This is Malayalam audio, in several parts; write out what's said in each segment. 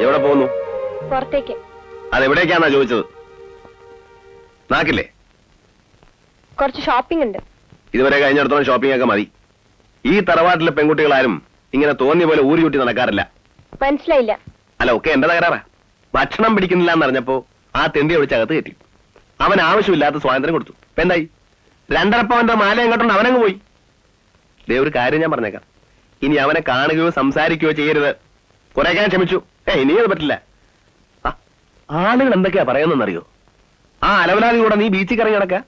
എവിടെ പോകുന്നു? പുറത്തേക്ക്. അതെവിടേക്കാന്നാ ചോദിച്ചത്? നാക്കില്ലേ? കുറച്ച് ഷോപ്പിംഗ് ഉണ്ട്. ഇതുവരെ കഴിഞ്ഞിടത്തോളം ഷോപ്പിംഗ് ഒക്കെ മതി. ഈ തറവാട്ടിലെ പെൺകുട്ടികളാരും ഇങ്ങനെ തോന്നിയ പോലെ ഊരി ചുറ്റി നടക്കാറില്ല. മനസ്സിലായില്ല. അല്ല ഒക്കെ എന്റെ തകരാറാ? ഭക്ഷണം പിടിക്കുന്നില്ല എന്നറിഞ്ഞപ്പോ ആ തെണ്ടി വിളിച്ച് അകത്ത് കയറ്റി. അവൻ ആവശ്യമില്ലാത്ത സ്വാതന്ത്ര്യം കൊടുത്തു. ഇപ്പൊ എന്തായി? രണ്ടരപ്പവന്റെ മാല എങ്ങോട്ടുണ്ട് അവനങ്ങ് പോയി. ദേ ഒരു കാര്യം ഞാൻ പറഞ്ഞേക്കാം. ഇനി അവനെ കാണുകയോ സംസാരിക്കുകയോ ചെയ്യരുത്. ഞാൻ ക്ഷമിച്ചു. ഏ ഇനിയത് പറ്റില്ല. ആ, ആളുകൾ എന്തൊക്കെയാ പറയുന്നറിയോ ആ അലവലാതി കൂടെ നീ ബീച്ചിൽ കറങ്ങി നടക്ക.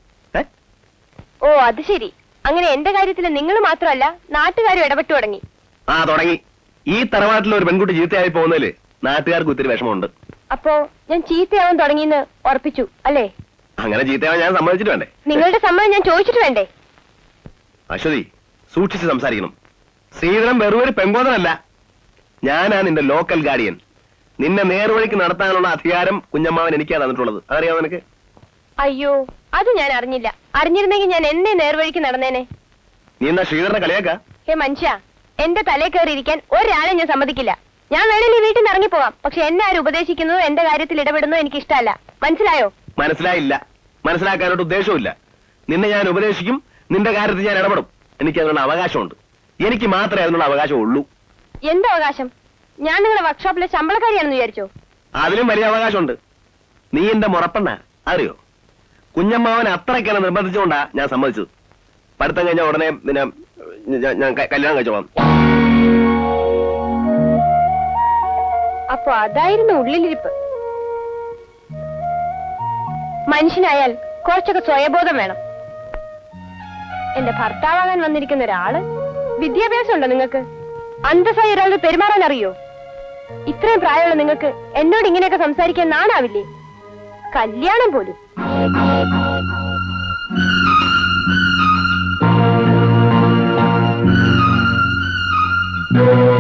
ഓ അത് ശരി. അങ്ങനെ എന്റെ കാര്യത്തിൽ നിങ്ങൾ മാത്രമല്ല നാട്ടുകാരും ഇടപെട്ടു തുടങ്ങി. ആ തുടങ്ങി. ഈ തറവാട്ടിൽ ഒരു പെൺകുട്ടി ചീത്തയായി പോകുന്നതിൽ നാട്ടുകാർക്ക് ഒത്തിരി വിഷമമുണ്ട്. അപ്പോ ഞാൻ ചീത്തയാവാൻ തുടങ്ങിയെന്ന് ഉറപ്പിച്ചു അല്ലേ? അങ്ങനെ ചീത്തയാവാൻ ഞാൻ സമ്മതിച്ചിട്ട് വേണ്ടേ? നിങ്ങളുടെ സമ്മതം ഞാൻ ചോദിച്ചിട്ട് വേണ്ടേ? അശ്വതി സൂക്ഷിച്ച് സംസാരിക്കണം. ശ്രീധരൻ വെറും ഒരു പെങ്കോതനല്ല ഞാനാ നിന്റെ ലോക്കൽ ഗാർഡിയൻ നിന്നെ നേർവഴിക്ക് നടത്താനുള്ള അധികാരം കുഞ്ഞമ്മാവൻ എനിക്കാ തന്നിട്ടുള്ളത്. അതറിയാമോ നിനക്ക്? അയ്യോ അത് ഞാൻ അറിഞ്ഞില്ല. അറിഞ്ഞിരുന്നെങ്കിൽ ഞാൻ എന്നെ നേർവഴിക്ക് നടന്നേനെ. നീ എന്നാ ശ്രീധരനെ കളിയാക്ക? ഹേ മനുഷ്യ എന്റെ തലയിൽ കയറി ഇരിക്കാൻ ഒരാളെ ഞാൻ സമ്മതിക്കില്ല. ഞാൻ വേണമെങ്കിൽ ഈ വീട്ടിൽ നിന്ന് ഇറങ്ങിപ്പോവാം. പക്ഷെ എന്നെ ആര് ഉപദേശിക്കുന്നു എന്റെ കാര്യത്തിൽ ഇടപെടുന്നു എനിക്ക് ഇഷ്ടമല്ല മനസ്സിലായോ? മനസ്സിലായില്ല. മനസ്സിലാക്കാനോട്ട് ഉദ്ദേശവുമില്ല. നിന്നെ ഞാൻ ഉപദേശിക്കും നിന്റെ കാര്യത്തിൽ ഞാൻ ഇടപെടും. എനിക്ക് അതിനുള്ള അവകാശമുണ്ട്. എനിക്ക് മാത്രമേ അതിനുള്ള അവകാശം എന്ത് അവകാശം? ഞാൻ നിങ്ങളുടെ വർക്ക്ഷോപ്പിലെ ശമ്പളക്കാരിയാണെന്ന് വിചാരിച്ചോ? അതിലും വലിയ അവകാശമുണ്ട്. നീ എന്റെ മുറപ്പെണ്ണ? അറിയോ കുഞ്ഞമ്മാവൻ അത്രയ്ക്കാണ് നിർബന്ധിച്ചുകൊണ്ടാ ഞാൻ സമ്മതിച്ചത്. പഠിത്തം കഴിഞ്ഞ ഉടനെ പിന്നെ ഞാൻ- കല്യാണം കഴിച്ചു കഴിച്ചോളാം. അപ്പൊ അതായിരുന്നു ഉള്ളിലിരിപ്പ്. മനുഷ്യനായാൽ കുറച്ചൊക്കെ സ്വയബോധം വേണം. എന്റെ ഭർത്താവാകാൻ വന്നിരിക്കുന്ന ഒരാൾ വിദ്യാഭ്യാസം ഉണ്ടോ നിങ്ങൾക്ക്? അന്തസ്സായി ഒരാളോട് പെരുമാറാൻ അറിയോ? ഇത്രയും പ്രായമുള്ള നിങ്ങൾക്ക് എന്നോട് ഇങ്ങനെയൊക്കെ സംസാരിക്കാൻ നാണാവില്ലേ? കല്യാണം പോലും. ഈ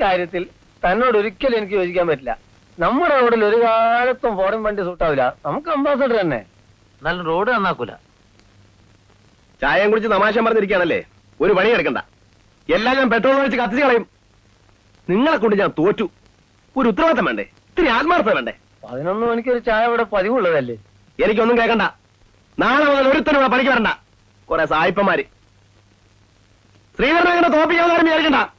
കാര്യത്തിൽ തന്നോട് ഒരിക്കലും എനിക്ക് യോജിക്കാൻ പറ്റില്ല. നമ്മുടെ റോഡിൽ ഒരു കാലത്തും ഫോറിൻ വണ്ടി സൂട്ടാവില്ല നമുക്ക് അംബാസഡർ തന്നെ. എന്നാലും റോഡ് നന്നാക്കൂല. ചായയും കുടിച്ച് തമാശ പറഞ്ഞിരിക്കുകയാണല്ലേ? ഒരു പണി എടുക്കണ്ട. എല്ലാം ഞാൻ പെട്രോൾ ഒഴിച്ച് കത്തിച്ച് കളയും. നിങ്ങളെ കൊണ്ട് ഞാൻ തോറ്റു. ഒരു ഉത്തരവാദിത്തം വേണ്ടേ? ഇത്തിരി ആത്മാർത്ഥം വേണ്ടേ? പതിനൊന്ന് മണിക്ക് ഒരു ചായ ഇവിടെ പതിവുള്ളതല്ലേ? എനിക്കൊന്നും കേൾക്കണ്ട. നാളെ മുതൽ ഒരുത്തരം ഇവിടെ പണിക്ക് വരണ്ട. കുറെ സായിപ്പന്മാര്. ശ്രീധരനെ തോപ്പിക്കാൻ വിചാരിക്കണ്ട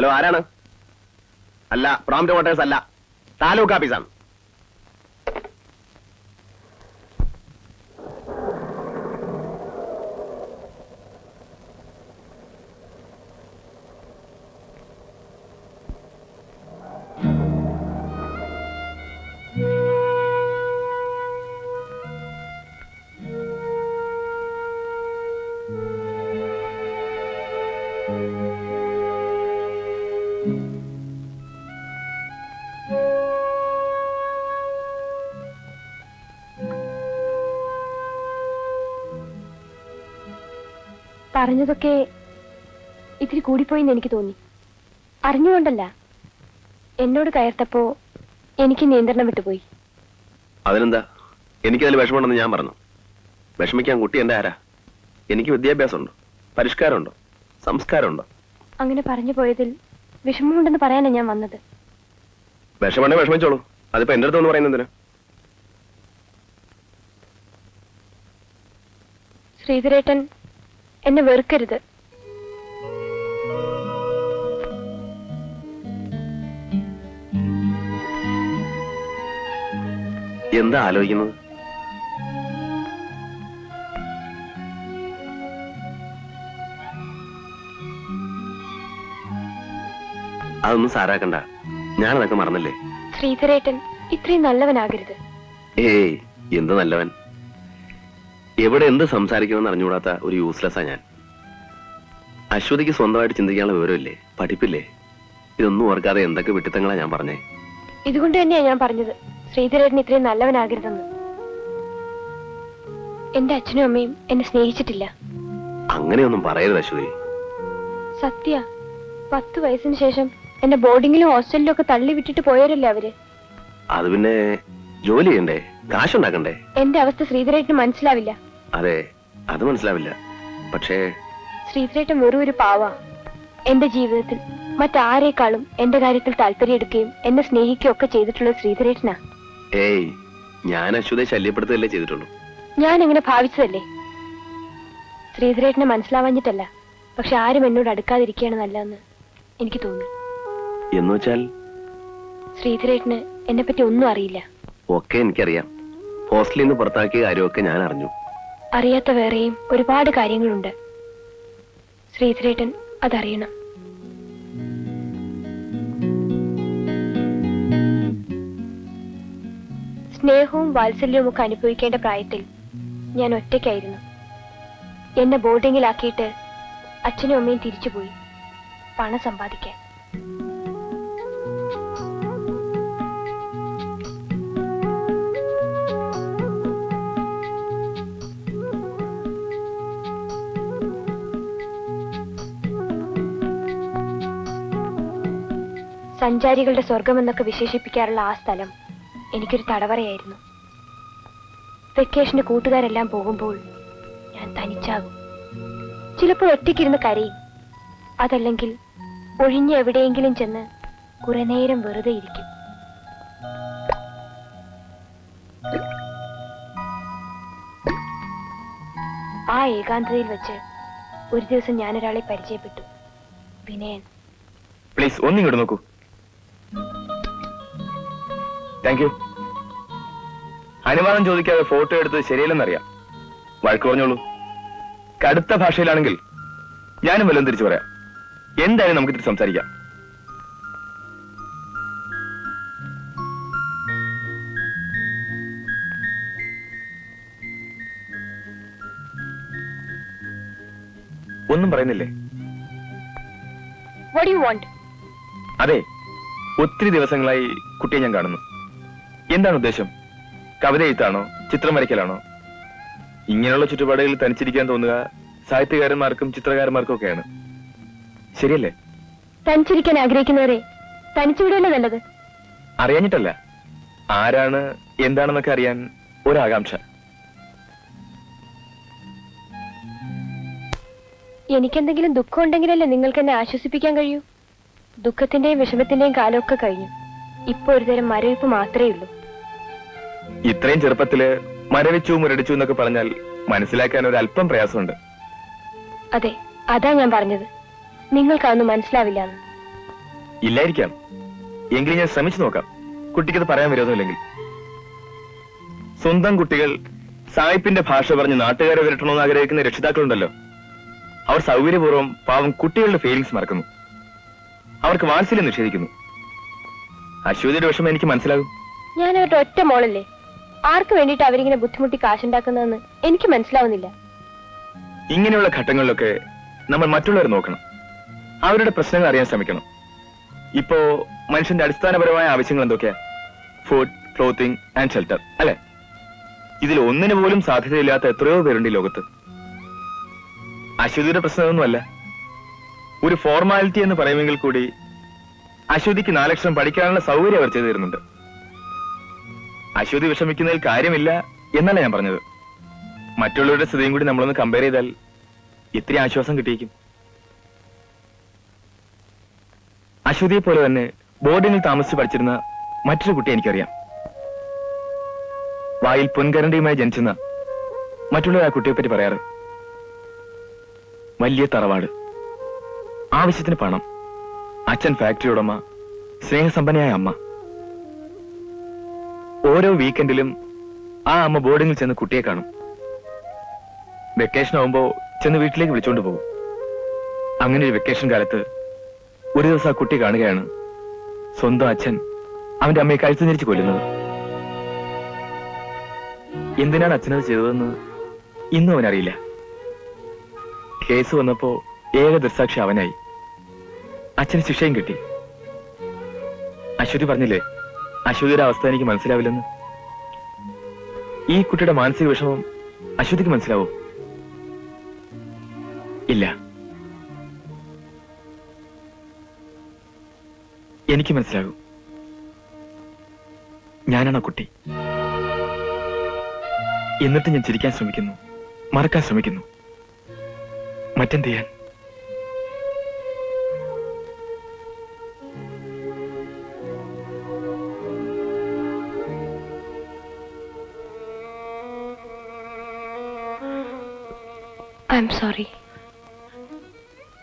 ഹലോ ആരാണ്? അല്ല പ്രോംറ്റ് വോട്ടേഴ്സ് അല്ല. താലൂക്ക് ഓഫീസാണ് പറഞ്ഞതൊക്കെ ഇത്തിരി കൂടിപ്പോയിന്ന് എനിക്ക് തോന്നി. അറിഞ്ഞുകൊണ്ടല്ല. എന്നോട് കയർത്തപ്പോ എനിക്ക് നിയന്ത്രണം വിട്ടുപോയി. അതിനെന്താ? എനിക്കതിൽ വിഷമമുണ്ടെന്ന് ഞാൻ പറഞ്ഞു. വിഷമിക്കാൻ കുട്ടി എന്റെ ആരാ? എനിക്ക് വിദ്യാഭ്യാസമുണ്ടോ? പരിഷ്കാരമുണ്ടോ? സംസ്കാരമുണ്ടോ? അങ്ങനെ പറഞ്ഞു പോയതിൽ വിഷമമുണ്ടെന്ന് പറയാനാണ് ഞാൻ വന്നത്. വിഷമണ്ടെ വിഷമിച്ചോളൂ. അതിപ്പോ എന്റെ അടുത്ത് ഒന്ന് പറയുന്നത് എന്തിനാ? ശ്രീധരേട്ടൻ എന്നെ വെറുക്കരുത്. എന്താ ആലോചിക്കുന്നത്? അതൊന്നും സാരാക്കണ്ട. ഞാനതൊക്കെ മറന്നില്ലേ? ശ്രീധരേട്ടൻ ഇത്രയും നല്ലവനാകരുത്. ഏയ് എന്ത് നല്ലവൻ? എവിടെ എന്ത് സംസാരിക്കണമെന്ന് അറിഞ്ഞുകൂടാത്ത ഒരു യൂസ്ലെസ്സാ ഞാൻ. അശ്വതിക്ക് സ്വന്തമായിട്ട് ചിന്തിക്കാനുള്ള വിവരമില്ലേ? പഠിപ്പില്ലേ? ഇതൊന്നും ഓർക്കാതെ എന്തൊക്കെ വിട്ടിത്തങ്ങളാ ഞാൻ പറഞ്ഞേ. ഇതുകൊണ്ട് തന്നെയാ ഞാൻ പറഞ്ഞത്. ശ്രീധരേട്ടൻ ഇത്രയും നല്ലവനാകരുതെന്ന്. എന്റെ അച്ഛനും അമ്മയും എന്നെ സ്നേഹിച്ചിട്ടില്ല. അങ്ങനെയൊന്നും പറയരുത് അശ്വതി. സത്യ പത്ത് വയസ്സിന് ശേഷം എന്നെ ബോർഡിങ്ങിലും ഹോസ്റ്റലിലും ഒക്കെ തള്ളി വിട്ടിട്ട് പോയവരല്ലേ അവർ? അത് പിന്നെ ജോലി ചെയ്യണ്ടേ? കാശുണ്ടാക്കണ്ടേ? എന്റെ അവസ്ഥ ശ്രീധരേട്ടന് മനസ്സിലാവില്ല. അതെ അത് മനസ്സിലാവില്ല. പക്ഷേ ശ്രീധരേട്ടൻ വെറും ഒരു പാവ. എന്റെ ജീവിതത്തിൽ മറ്റാരേക്കാളും എന്റെ കാര്യത്തിൽ താല്പര്യം എടുക്കുകയും എന്നെ സ്നേഹിക്കുകയും ഒക്കെ ചെയ്തിട്ടുള്ളത് ശ്രീധരേട്ടനാ. ഏയ് ഞാൻ അശ്വതയെ ശല്യപ്പെടുത്തുകയല്ലേ ചെയ്തിട്ടുള്ളൂ. ഞാൻ എങ്ങനെ ഭാവിച്ചതല്ലേ? ശ്രീധരേട്ടനെ മനസ്സിലാവാഞ്ഞിട്ടല്ല. പക്ഷെ ആരും എന്നോട് അടുക്കാതിരിക്കുകയാണ് നല്ലതെന്ന് എനിക്ക് തോന്നി. എന്ന് വെച്ചാൽ ശ്രീധരേട്ടന് എന്നെ പറ്റി ഒന്നും അറിയില്ല. ഒക്കെ എനിക്കറിയാം. ഹോസ്റ്റലിൽ നിന്ന് പുറത്താക്കിയ കാര്യമൊക്കെ ഞാൻ അറിഞ്ഞു. അറിയാത്ത വേറെയും ഒരുപാട് കാര്യങ്ങളുണ്ട്. ശ്രീധരേട്ടൻ അതറിയണം. സ്നേഹവും വാത്സല്യവും ഒക്കെ അനുഭവിക്കേണ്ട പ്രായത്തിൽ ഞാൻ ഒറ്റയ്ക്കായിരുന്നു. എന്നെ ബോർഡിങ്ങിലാക്കിയിട്ട് അച്ഛനും അമ്മയും തിരിച്ചുപോയി. പണം സമ്പാദിക്കാൻ. സഞ്ചാരികളുടെ സ്വർഗമെന്നൊക്കെ വിശേഷിപ്പിക്കാറുള്ള ആ സ്ഥലം എനിക്കൊരു തടവറയായിരുന്നു. വെക്കേഷന് കൂട്ടുകാരെല്ലാം പോകുമ്പോൾ ഞാൻ തനിച്ചാകും. ചിലപ്പോൾ ഒറ്റയ്ക്കിരുന്ന് കരയും. അതല്ലെങ്കിൽ ഒഴിഞ്ഞ് എവിടെയെങ്കിലും ചെന്ന് കുറെ നേരം വെറുതെ ഇരിക്കും. ആ ഏകാന്തതയിൽ വെച്ച് ഒരു ദിവസം ഞാനൊരാളെ പരിചയപ്പെട്ടു. വിനയൻ. പ്ലീസ് ഒന്നിങ്ങോട്ട് നോക്കൂ. താങ്ക് യു അനുവാദം ചോദിക്കാതെ ഫോട്ടോ എടുത്തത് ശരിയല്ലെന്നറിയാം. വഴക്ക് പറഞ്ഞോളൂ. കടുത്ത ഭാഷയിലാണെങ്കിൽ ഞാനും വല്ലതും തിരിച്ചു പറയാം. എന്തായാലും നമുക്ക് തിരിച്ച് സംസാരിക്കാം. ഒന്നും പറയുന്നില്ലേ? അതെ ഒത്തിരി ദിവസങ്ങളായി കുട്ടിയെ ഞാൻ കാണുന്നു. എന്താണ് ഉദ്ദേശം? കവിത എഴുത്താണോ? ചിത്രം വരയ്ക്കലാണോ? ഇങ്ങനെയുള്ള ചുറ്റുപാടുകളിൽ തനിച്ചിരിക്കാൻ തോന്നുക സാഹിത്യകാരന്മാർക്കും ചിത്രകാരന്മാർക്കും ഒക്കെയാണ് ശരിയല്ലേ? തനിച്ചിരിക്കാൻ ആഗ്രഹിക്കുന്നവരെ തനിച്ചുവിടല്ലേ നല്ലത്? അറിയാഞ്ഞിട്ടല്ല. ആരാണ് എന്താണെന്നൊക്കെ അറിയാൻ ഒരാകാംക്ഷ. എനിക്കെന്തെങ്കിലും ദുഃഖം ഉണ്ടെങ്കിലല്ലേ നിങ്ങൾക്ക് എന്നെ ആശ്വസിപ്പിക്കാൻ കഴിയൂ? ദുഃഖത്തിന്റെയും വിഷമത്തിന്റെയും കാലമൊക്കെ കഴിഞ്ഞു. ഇപ്പൊ ഒരുതരം മരവിപ്പ് മാത്രമേ ഉള്ളൂ. ഇത്രയും ചെറുപ്പത്തിൽ മരവിച്ചു മുരടിച്ചു എന്നൊക്കെ പറഞ്ഞാൽ മനസ്സിലാക്കാൻ ഒരു അല്പം പ്രയാസമുണ്ട്. അതെ അതാ ഞാൻ പറഞ്ഞത്. നിങ്ങൾക്കതൊന്നും മനസ്സിലാവില്ല ഇല്ലായിരിക്കാം. എങ്കിലും ഞാൻ ശ്രമിച്ചു നോക്കാം. കുട്ടിക്കത് പറയാൻ വിരോധമില്ലെങ്കിൽ. സ്വന്തം കുട്ടികൾ സായിപ്പിന്റെ ഭാഷ പറഞ്ഞ് നാട്ടുകാരെ വരട്ടണമെന്ന് ആഗ്രഹിക്കുന്ന രക്ഷിതാക്കളുണ്ടല്ലോ. അവർ സൗകര്യപൂർവം പാവം കുട്ടികളുടെ ഫീലിങ്സ് മറക്കുന്നു. അവർക്ക് വാത്സല്യം നിഷേധിക്കുന്നു. അശ്വതിയുടെ വിഷമം എനിക്ക് മനസ്സിലാകും. ഞാൻ അവരുടെ ഒറ്റ മോളല്ലേ? ആർക്ക് വേണ്ടിയിട്ട് അവരിങ്ങനെ ബുദ്ധിമുട്ടി കാശുണ്ടാക്കുന്നതെന്ന് എനിക്ക് മനസ്സിലാവുന്നില്ല. ഇങ്ങനെയുള്ള ഘട്ടങ്ങളിലൊക്കെ നമ്മൾ മറ്റുള്ളവർ നോക്കണം. അവരുടെ പ്രശ്നങ്ങൾ അറിയാൻ ശ്രമിക്കണം. ഇപ്പോ മനുഷ്യന്റെ അടിസ്ഥാനപരമായ ആവശ്യങ്ങൾ എന്തൊക്കെയാ? ഫുഡ് ക്ലോത്തിങ് ആൻഡ് ഷെൽട്ടർ അല്ലെ? ഇതിൽ ഒന്നിനു പോലും സാധ്യതയില്ലാത്ത എത്രയോ പേരുണ്ട് ഈ ലോകത്ത്. അശ്വതിയുടെ പ്രശ്നമൊന്നുമല്ല. ഒരു ഫോർമാലിറ്റി എന്ന് പറയുമെങ്കിൽ കൂടി അശ്വതിക്ക് നാലക്ഷരം പഠിക്കാനുള്ള സൗകര്യം അവർ ചെയ്തു തരുന്നുണ്ട്. അശ്വതി വിഷമിക്കുന്നതിൽ കാര്യമില്ല എന്നല്ല ഞാൻ പറഞ്ഞത്. മറ്റുള്ളവരുടെ സ്ഥിതിയും കൂടി നമ്മളൊന്ന് കമ്പയർ ചെയ്താൽ ഇത്തിരി ആശ്വാസം കിട്ടിയേക്കും. അശ്വതിയെ പോലെ തന്നെ ബോർഡിങ്ങിൽ താമസിച്ച് പഠിച്ചിരുന്ന മറ്റൊരു കുട്ടി എനിക്കറിയാം. വായിൽ പൊൻകരണ്ടിയുമായി ജനിച്ചെന്ന മറ്റുള്ളവർ ആ കുട്ടിയെ പറ്റി പറയാറ്. വലിയ തറവാട്. ആവശ്യത്തിന് പണം. അച്ഛൻ ഫാക്ടറി ഉടമ. സ്നേഹസമ്പന്നയായ അമ്മ. ഓരോ വീക്കെൻഡിലും ആ അമ്മ ബോർഡിങ്ങിൽ ചെന്ന് കുട്ടിയെ കാണും. വെക്കേഷൻ ആവുമ്പോ ചെന്ന് വീട്ടിലേക്ക് വിളിച്ചോണ്ട് പോകും. അങ്ങനെ ഒരു വെക്കേഷൻ കാലത്ത് ഒരു ദിവസം ആ കുട്ടി കാണുകയാണ് സ്വന്തം അച്ഛൻ അവന്റെ അമ്മയെ കഴുത്തു ഞെരിച്ച് കൊല്ലുന്നത്. എന്തിനാണ് അച്ഛനത് ചെയ്തതെന്ന് ഇന്നും അവനറിയില്ല. കേസ് വന്നപ്പോ ഏക ദൃസാക്ഷി അവനായി. അച്ഛന് ശിക്ഷയും കിട്ടി. അശ്വതി പറഞ്ഞില്ലേ അശ്വതിയുടെ അവസ്ഥ എനിക്ക് മനസ്സിലാവില്ലെന്ന്. ഈ കുട്ടിയുടെ മാനസിക വിഷമം അശ്വതിക്ക് മനസ്സിലാവോ? ഇല്ല. എനിക്ക് മനസ്സിലാകൂ. ഞാനാണ് ആ കുട്ടി. എന്നിട്ട് ഞാൻ ചിരിക്കാൻ ശ്രമിക്കുന്നു മറക്കാൻ ശ്രമിക്കുന്നു. മറ്റെന്ത് ചെയ്യാൻ? സോറി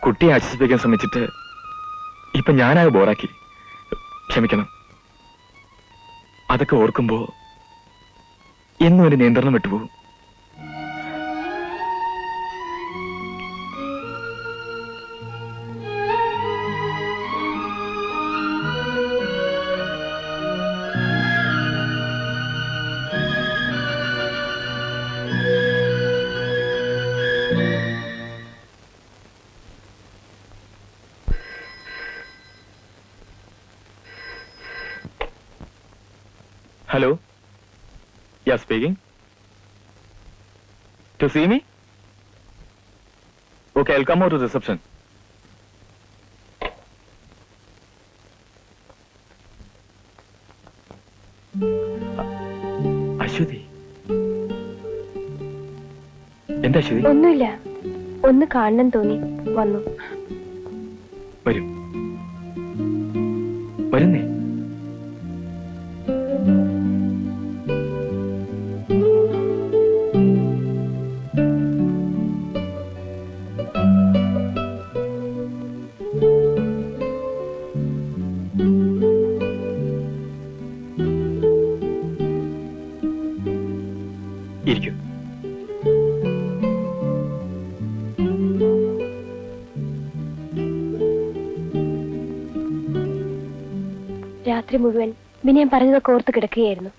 കുട്ടിയെ ആശ്വസിപ്പിക്കാൻ ശ്രമിച്ചിട്ട് ഇപ്പൊ ഞാനാകെ ബോറാക്കി. ക്ഷമിക്കണം. അതൊക്കെ ഓർക്കുമ്പോ എന്നും ഒരു നിയന്ത്രണം വിട്ടുപോകും. Hello ya speaking to see me okay welcome to reception Aswathy എന്താ അശ്വതി? ഒന്നുമില്ല. ഒന്ന് കാണണം തോന്നി. വന്നു. വരൂ. രാത്രി മുഴുവൻ വിനയം പറഞ്ഞതൊക്കെ ഓർത്ത് കിടക്കുകയായിരുന്നു.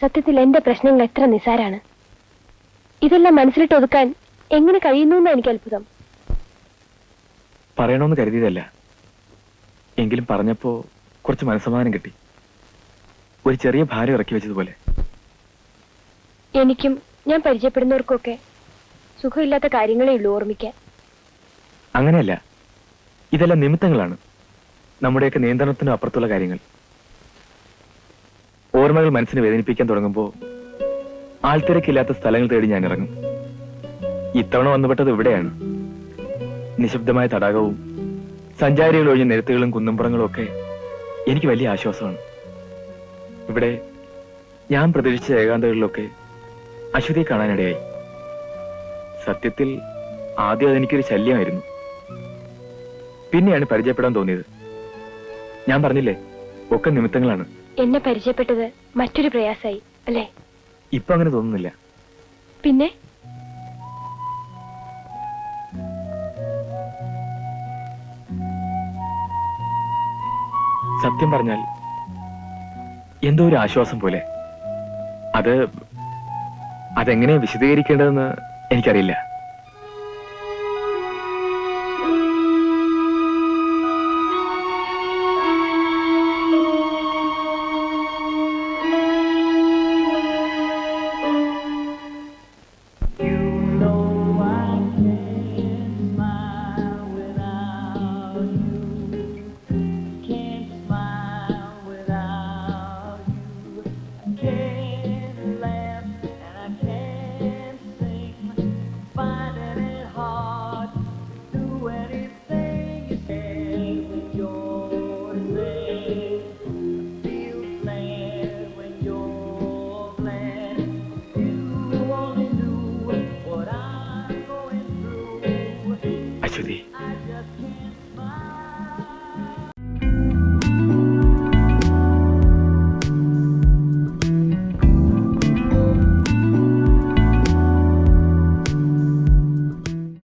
സത്യത്തിൽ എന്റെ പ്രശ്നങ്ങൾ എത്ര നിസാരാണ്. ഇതെല്ലാം മനസ്സിലിട്ട് ഒതുക്കാൻ എങ്ങനെ കഴിയുന്നു എന്നാ എനിക്ക് അത്ഭുതം. പറയണമെന്ന് കരുതിയതല്ല. എങ്കിലും പറഞ്ഞപ്പോ കുറച്ച് മനസ്സമാധാനം കിട്ടി. ഒരു ചെറിയ ഭാരം ഇറക്കി വെച്ചതുപോലെ. എനിക്കും ഞാൻ പരിചയപ്പെടുന്നവർക്കൊക്കെ സുഖമില്ലാത്ത കാര്യങ്ങളേ ഉള്ളൂ ഓർമ്മിക്കാൻ. അങ്ങനെയല്ല. ഇതെല്ലാം നിമിത്തങ്ങളാണ്. നമ്മുടെയൊക്കെ നിയന്ത്രണത്തിനും അപ്പുറത്തുള്ള കാര്യങ്ങൾ. ഓർമ്മകൾ മനസ്സിനെ വേദനിപ്പിക്കാൻ തുടങ്ങുമ്പോൾ ആൾത്തിരക്കില്ലാത്ത സ്ഥലങ്ങൾ തേടി ഞാൻ ഇറങ്ങും. ഇത്തവണ വന്നുപെട്ടത് ഇവിടെയാണ്. നിശബ്ദമായ തടാകവും സഞ്ചാരികൾ ഒഴിഞ്ഞ നിരത്തുകളും കുന്നുംപുറങ്ങളും ഒക്കെ എനിക്ക് വലിയ ആശ്വാസമാണ്. ഇവിടെ ഞാൻ പ്രതീക്ഷിച്ച ഏകാന്തകളിലൊക്കെ അശ്വതിയെ കാണാനിടയായി. സത്യത്തിൽ ആദ്യം അതെനിക്കൊരു ശല്യമായിരുന്നു. പിന്നെയാണ് പരിചയപ്പെടാൻ തോന്നിയത്. ഞാൻ പറഞ്ഞില്ലേ? ഒക്കെ നിമിത്തങ്ങളാണ്. എന്നെ പരിചയപ്പെട്ടത് മറ്റൊരു പ്രയാസായി അല്ലേ? ഇപ്പൊ അങ്ങനെ തോന്നുന്നില്ല. പിന്നെ? സത്യം പറഞ്ഞാൽ എന്തോ ഒരു ആശ്വാസം പോലെ. അത് അതെങ്ങനെ വിശദീകരിക്കേണ്ടതെന്ന് എനിക്കറിയില്ല.